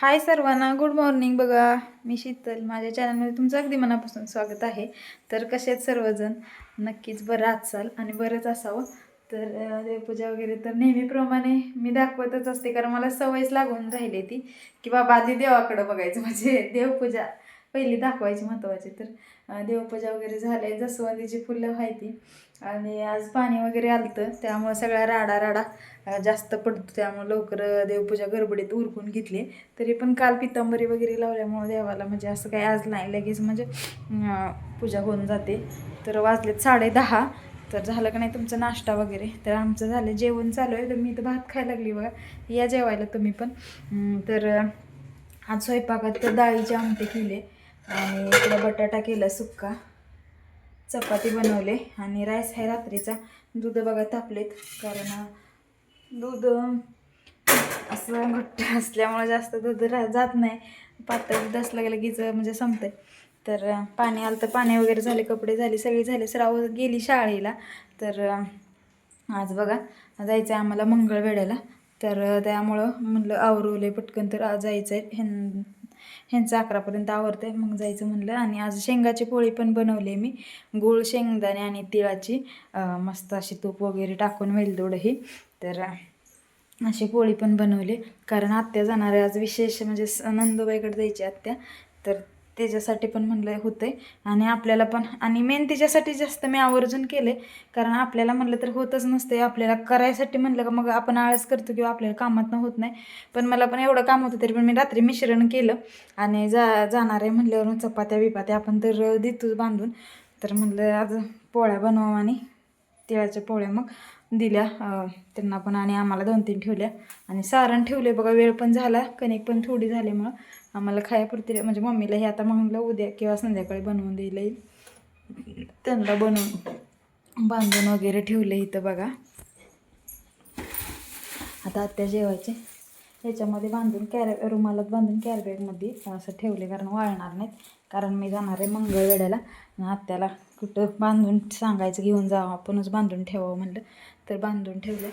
हाय सर्वांना good morning बघा मी शीतल. माझ्या चॅनलमध्ये तुमचं अगदी मनापासून स्वागत आहे. तर कसे आहेत सर्वजण? नक्कीच बरं असाल आणि बरंच असावं. तर देवपूजा वगैरे तर नेहमीप्रमाणे मी दाखवतच असते कारण मला सवयच लागून राहिली ती की बाबा आधी देवाकडं बघायचं. म्हणजे देवपूजा पहिली दाखवायची महत्त्वाची तर देवपूजा वगैरे झाले जसवंतीची फुलं व्हायती. आणि आज पाणी वगैरे आलतं त्यामुळं सगळा राडा राडा जास्त पडतो. त्यामुळं लवकर देवपूजा गडबडीत उरकून घेतली. तरी पण काल पितांबरी वगैरे लावल्यामुळं देवाला म्हणजे असं काही आज नाही. लगेच म्हणजे पूजा होऊन जाते. तर वाजलेत साडे दहा. तर झालं का नाही तुमचा नाश्ता वगैरे? तर आमचं झालं. जेवण चालू आहे. तर मी तर भात खायला लागली बघा. या जेवायला तुम्ही पण. तर आज स्वयंपाकात तर डाळीचे आमटे केले. आणि इकडं बटाटा केला सुक्का. चपाती बनवले आणि राईस आहे रात्रीचा. दूध बघा तापलेत कारण दूध असं घट्ट असल्यामुळे जास्त दूध रा जात नाही. पातळ दूध असलं गेलं कीच म्हणजे संपतंय. तर पाणी आलं तर पाणी वगैरे झाले कपडे झाले सगळी झाले. श्राव गेली शाळेला. तर आज बघा जायचं आहे आम्हाला मंगळवेड्याला तर त्यामुळं म्हणलं आवरवले पटकन तर जायचं आहे ह्यांचं अकरापर्यंत आवरते मग जायचं म्हणलं आणि आज शेंगाची पोळी पण बनवली मी. गूळ शेंगदाणे आणि तिळाची मस्त अशी तूप वगैरे टाकून वेलदोडही. तर अशी पोळी पण बनवली. कारण आत्या जाणारे आज विशेष म्हणजे स- नंदुबाईकडे जायची आत्या. तर त्याच्यासाठी पण म्हणलं होते आणि आपल्याला पण आणि मेन त्याच्यासाठी जास्त मी आवर्जून केले कारण आपल्याला म्हणलं तर होतच नसते आपल्याला करायसाठी म्हणलं का मग आपण आळस करतो किंवा आपल्याला कामातनं होत नाही. पण मला पण एवढं काम होतं तरी पण मी रात्री मिश्रण केलं. आणि जा जाणार आहे म्हणल्यावर चपात्या बिपात्या आपण तर देतोच बांधून. तर म्हणलं आज पोळ्या बनवा आणि तिळाच्या पोळ्या मग. दिल्या त्यांना पण आणि आम्हाला दोन तीन ठेवल्या. आणि सारण ठेवले बघा वेळ पण झाला कणिक पण थोडी झाल्यामुळं आम्हाला खायापुरती म्हणजे मम्मीला हे आता म्हणलं उद्या किंवा संध्याकाळी बनवून दिलं येईल. त्यांना बनवून बांधून वगैरे ठेवले इथं बघा. आता आत्या जेवायचे. ह्याच्यामध्ये बांधून कॅरे रुमालात बांधून कॅरबॅगमध्ये असं ठेवले कारण वाळणार नाहीत. कारण मी जाणार आहे मंगळवेड्याला आत्याला कुठं बांधून सांगायचं घेऊन जावं. आपणच बांधून ठेवावं म्हणलं. तर बांधून ठेवलं.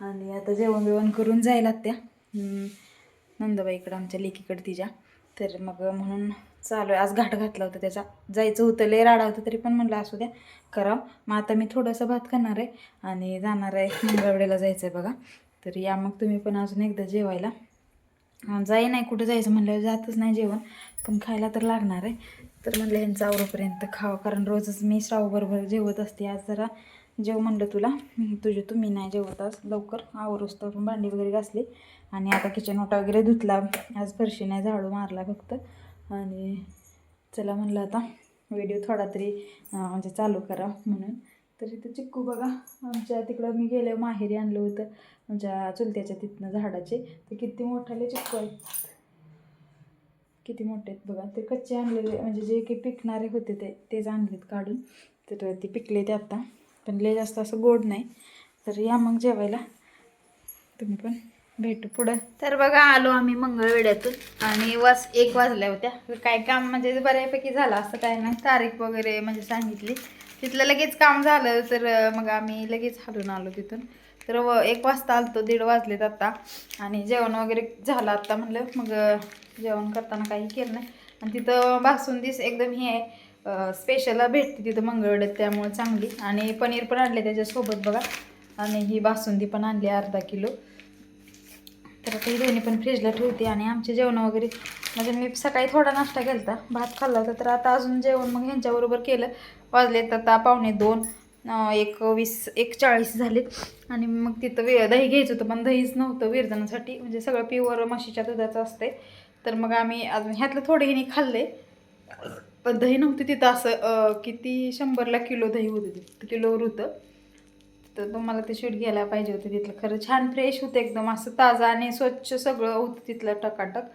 आणि आता जेवण बिवण करून जाईल आत्या. नंदबाईकडं आमच्या लेकीकडं तिच्या. तर मग म्हणून चालू आहे. आज घाट घातला होता त्याचा. जायचं होतं. लय राडा होता तरी पण म्हणलं असू द्या. करा मग आता मी थोडंसं भात करणार आहे. आणि जाणार आहे मंगळवेड्याला जायचं आहे बघा. तर या मग तुम्ही पण अजून एकदा जेवायला. जाई नाही कुठं जायचं म्हणलं जातच नाही जेवण पण खायला तर लागणार आहे. तर म्हणलं यांचं आवरोपर्यंत खावं कारण रोजच मी श्रावबरोबर जेवत असते. आज जरा जेव म्हणलं तुला. तुझे तुम्ही नाही जेवत आज. लवकर आवरोस तर भांडी वगैरे घासली. आणि आता किचन ओटा वगैरे धुतला. आज फरशी नाही झाडू मारला फक्त. आणि चला म्हणलं आता व्हिडिओ थोडा तरी म्हणजे चालू करा म्हणून. तर इथं चिक्कू बघा. आमच्या तिकडं मी गेले माहेरी आणलं होतं. म्हणजे चुलत्याच्या तिथनं झाडाचे. ते किती मोठाले चिक्कू आहेत. किती मोठे आहेत बघा. ते कच्चे आणलेले म्हणजे जे काही पिकणारे होते ते तेच आणलेत काढून. तर ते पिकले ते आत्ता पण लय जास्त असं गोड नाही. तर या मग जेवायला. तुम्ही पण भेटू पुढं. तर बघा आलो आम्ही मंगळवेड्यातून. आणि वाज एक वाजल्या होत्या. काय काम म्हणजे बऱ्यापैकी झालं असं काय नाही. तारीख वगैरे म्हणजे सांगितली. तिथलं लगेच काम झालं तर मग आम्ही लगेच हलून आलो तिथून. तर व एक वाजता आलतो दीड वाजलेत आत्ता आणि जेवण वगैरे झालं आत्ता म्हणलं मग जेवण करताना काही केलं नाही. आणि तिथं बासुंदीस एकदम हे आहे स्पेशल भेटते तिथं मंगळवेड्यात त्यामुळे चांगली. आणि पनीर पण आणले त्याच्यासोबत बघा. आणि ही बासुंदी पण आणली अर्धा किलो. तर आता ही दोन्ही पण फ्रीजला ठेवते. आणि आमचे जेवण वगैरे म्हणजे मी सकाळी थोडा नाश्ता केला होता भात खाल्ला होता. तर आता अजून जेवण मग ह्यांच्याबरोबर केलं. वाजलेत आता पावणे दोन. एक वीस एक चाळीस झालेत. आणि मग तिथं वे दही घ्यायचं होतं पण दहीच नव्हतं विरजनासाठी. म्हणजे सगळं प्युअर म्हशीच्या दुधाचं असते तर मग आम्ही अजून ह्यातलं थोडे खाल्ले पण दही नव्हती तिथं असं किती शंभरला किलो दही होतं तिथं किलोवर होतं तर तुम्हाला ते शूट घ्यायला पाहिजे होतं तिथलं. खरं छान फ्रेश होतं एकदम असं ताजं आणि स्वच्छ सगळं होतं तिथलं टकाटक.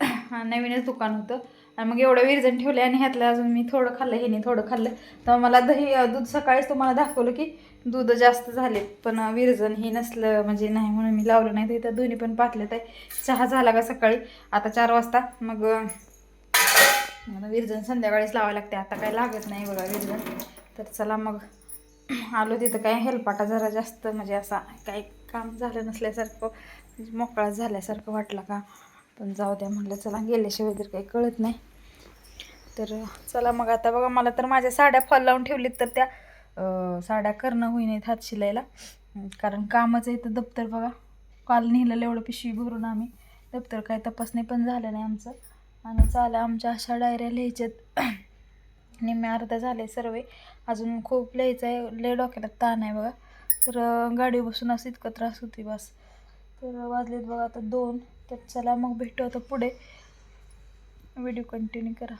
नवीनच दुकान होतं. आणि मग एवढं विरजण ठेवले आणि ह्यातलं अजून मी थोडं खाल्लं ह्याने थोडं खाल्लं. तर मला दही दूध सकाळीच तुम्हाला दाखवलं की दूध जास्त झाले पण विरजण हे नसलं म्हणजे नाही म्हणून मी लावलं नाही. तर इथं दोन्ही पण पातल्यात आहे. चहा झाला का सकाळी? आता चार वाजता. मग विरजण संध्याकाळीच लावावं लागते. आता काय लागत नाही बघा विरजण तर चला मग आलो तिथं काय हेलपाटा जरा जास्त म्हणजे असा काही काम झालं नसल्यासारखं म्हणजे मोकळा झाल्यासारखं वाटलं का? पण जाऊ द्या म्हटलं चला गेल्याशिवाय तर काही कळत नाही. तर चला मग आता बघा मला तर माझ्या साड्या फॉल लावून ठेवलीत तर त्या साड्या करणं होईनात हात शिलायला कारण कामच आहे तर दप्तर बघा. काल नेलेलं एवढं पिशवी भरून आम्ही. दप्तर काय तपासणी पण झालं नाही आमचं. आणि चाला आमच्या अशा डायऱ्या लिहायच्यात. निम्मे अर्धा झाले सर्व. अजून खूप लिहायचं आहे. लय डोक्याला ताण आहे बघा. तर गाडी बसून असं इतकं त्रास होती बस. तर वाजलेत बघा आता दोन. तर चला मग भेटू आता पुढे. व्हिडिओ कंटिन्यू करा.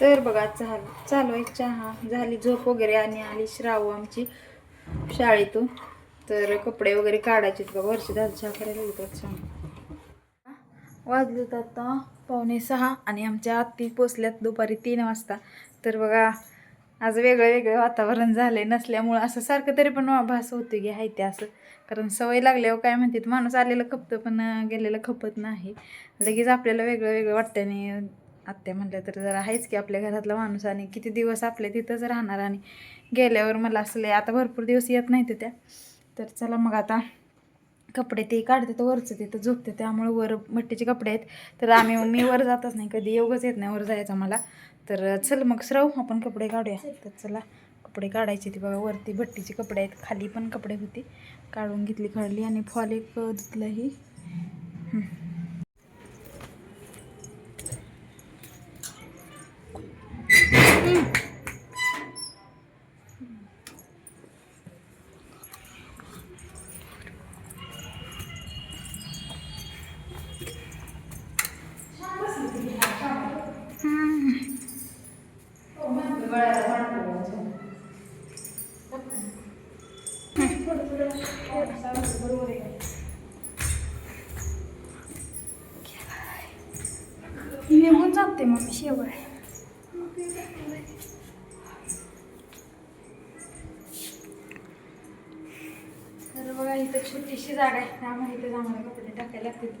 तर बघा चाल चालू आहे चहा. झाली झोप वगैरे आणि आली श्रावू आमची शाळेतून. तर कपडे वगैरे काढायचे बघा वर्ष झालं चहा करायला गेलो छान वाजलेत आता पावणे सहा आणि आमच्या आत्ती पोचल्यात दुपारी तीन वाजता. तर बघा आज वेगळं वेगळं वातावरण झालंय. नसल्यामुळं असं सारखं तरी पण भास होतो की आहे ते असं. कारण सवय लागल्यावर काय म्हणतात माणूस आलेलं खपतं पण गेलेलं खपत नाही. लगेच आपल्याला वेगळं वेगळं वाटतं आणि आत्या म्हटलं तर जरा आहेच की आपल्या घरातला माणूस आणि किती दिवस आपल्या तिथंच राहणार आणि गेल्यावर मला असले आता भरपूर दिवस येत नाही त्या. तर चला मग आता कपडे ते काढते तर वरचं तिथं झोपते त्यामुळे वर मट्टीचे कपडे आहेत. तर आम्ही मी वर जातच नाही कधी योगच येत नाही वर जायचं मला. तर चल मग श्रव आपण कपडे काढूया. तर चला कपडे काढायचे ते बघा वरती भट्टीचे कपडे आहेत खाली पण कपडे होते. काढून घेतली काढली आणि फॉल एक धुतलंही निघून जाते मग शेवळ तर बघा इथं छोटीशी जागा आहे. त्यामुळे इथे आम्हाला कपडे टाकायला लागतील.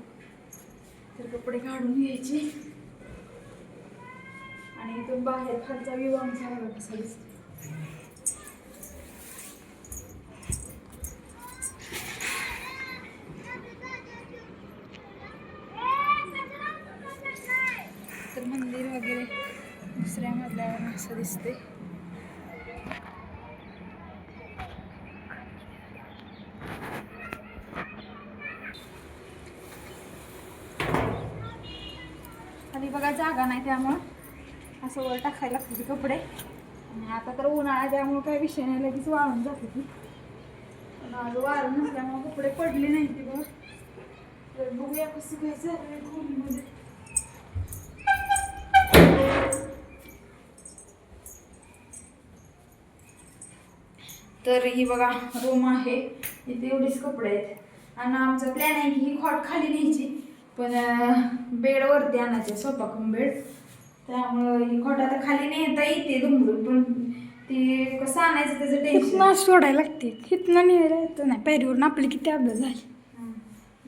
तर कपडे काढून घ्यायचे. आणि इथून बाहेर खालचा विवाह झाला कसा दिसतो तर मंदिर वगैरे दुसऱ्या कसं दिसते खाली बघा जागा नाही त्यामुळं. असं वर टाकायला लागते कपडे. आणि आता तर उन्हाळा त्यामुळं काही विषय नाही लगेच वाळून जाते ती. पण आज वाळून नसल्यामुळं कपडे पडले नाही ती बघ. तर बघूया कसं काय झालं खोलीमध्ये. तर ही बघा रूम आहे. इथे एवढीच कपडे आहेत. आणि आमचा प्लॅन आहे की ही खॉट खाली न्यायची. पण बेड वरती आणायचे कम बेड त्यामुळं ही खॉट आता खाली नेता येते दुमडून पण ती कसं आणायचं त्याचं टेन्शन सोडायला लागते. इथनं निघायला येतं नाही. पैरीवरून आपली किती अभ्यास झाली.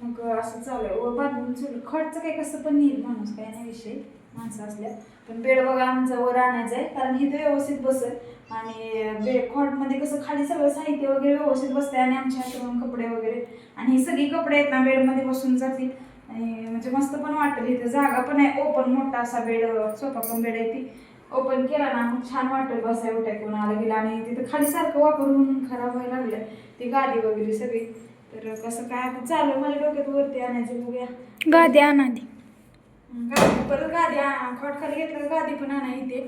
मग असं चालू आहे. बांधून सोडलं खटचं काही कसं पण नेईल माणूस काय नाही विषय. माणसं असल्या पण बेड बघा आमचा वर आणायचं आहे कारण इथं व्यवस्थित बसेल. आणि बेड कसं खाली सगळं साहित्य वगैरे व्यवस्थित बसते आणि आमच्या हातून कपडे वगैरे. आणि ही सगळी कपडे आहेत ना बेडमध्ये बसून जातील. आणि म्हणजे मस्त पण वाटेल. इथे जागा पण आहे. ओपन मोठा असा बेड सोफा पण बेड आहे ती. ओपन केला ना मग छान वाटेल बसाय उठाय कोण आलं गेलं आणि तिथं खाली सारखं वापरून खराब व्हायला लागलं ती गादी वगैरे सगळी. तर कसं काय आता चालू मला डोक्यात वरती आणायचं बघूया. गादी आणादी गादी परत गादी आ- खोट खाली घेतलं गादी पण आणा इथे.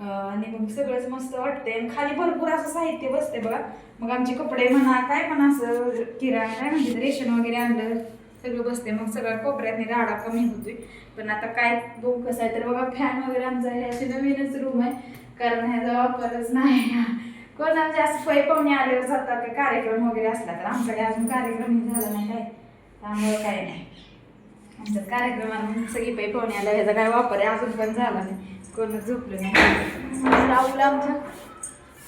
आणि मग सगळंच मस्त वाटतंय. आणि खाली भरपूर असं साहित्य बसते बघा. मग आमचे कपडे म्हणा काय पण असं किराणा काय म्हणजे रेशन वगैरे आणलं सगळं बसते मग सगळ्या कोपऱ्यातनी राडा कमी होतोय. पण आता काय बघू कसं आहे. तर बघा फॅन वगैरे आमचा हे अशी नवीनच रूम आहे. कारण ह्याचा वापरच नाही. कोण आमचे असं फय पाहुणे आल्यावर जातात काही कार्यक्रम वगैरे असला तर आमच्याकडे अजून कार्यक्रम झाला नाही काय. त्यामुळं काय नाही. आमच्यात कार्यक्रमाला सगळी पै पाहुणे आल्या ह्याचा काय वापर आहे? अजून पण झाला नाही. कोणच झोपलं नाही. राहुल आमच्या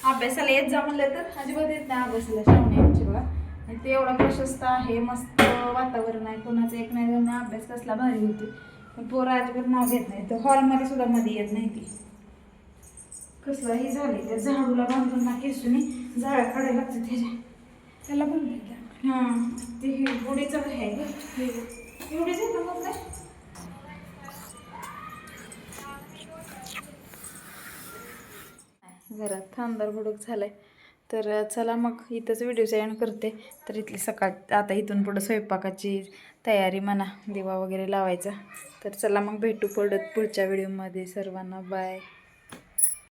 अभ्यासाला येत जा म्हणलं तर. अजिबात येत नाही अभ्यासाला शावणे आमची बघा. आणि ते एवढं प्रशस्त आहे मस्त वातावरण आहे. कोणाचं एक नाही नाही अभ्यास कसला भारी होते पण पोरं अजिबात नाव घेत नाही तर हॉलमध्ये सुद्धा मध्ये येत नाही ती. कसलंही झाले त्या झाडूला बांधून ना केसून झाडं काढायला लागतं त्याच्या. त्याला पण हां. ते हे गोडीचं आहे एवढीच आहे का कपडे? घरात थांबदार बुडूक झालाय. तर चला मग इथंच व्हिडिओ एंड करते. तर इथली सकाळ आता इथून पुढं स्वयंपाकाची तयारी म्हणा दिवा वगैरे लावायचा. तर चला मग भेटू पडत पुढच्या व्हिडिओमध्ये सर्वांना बाय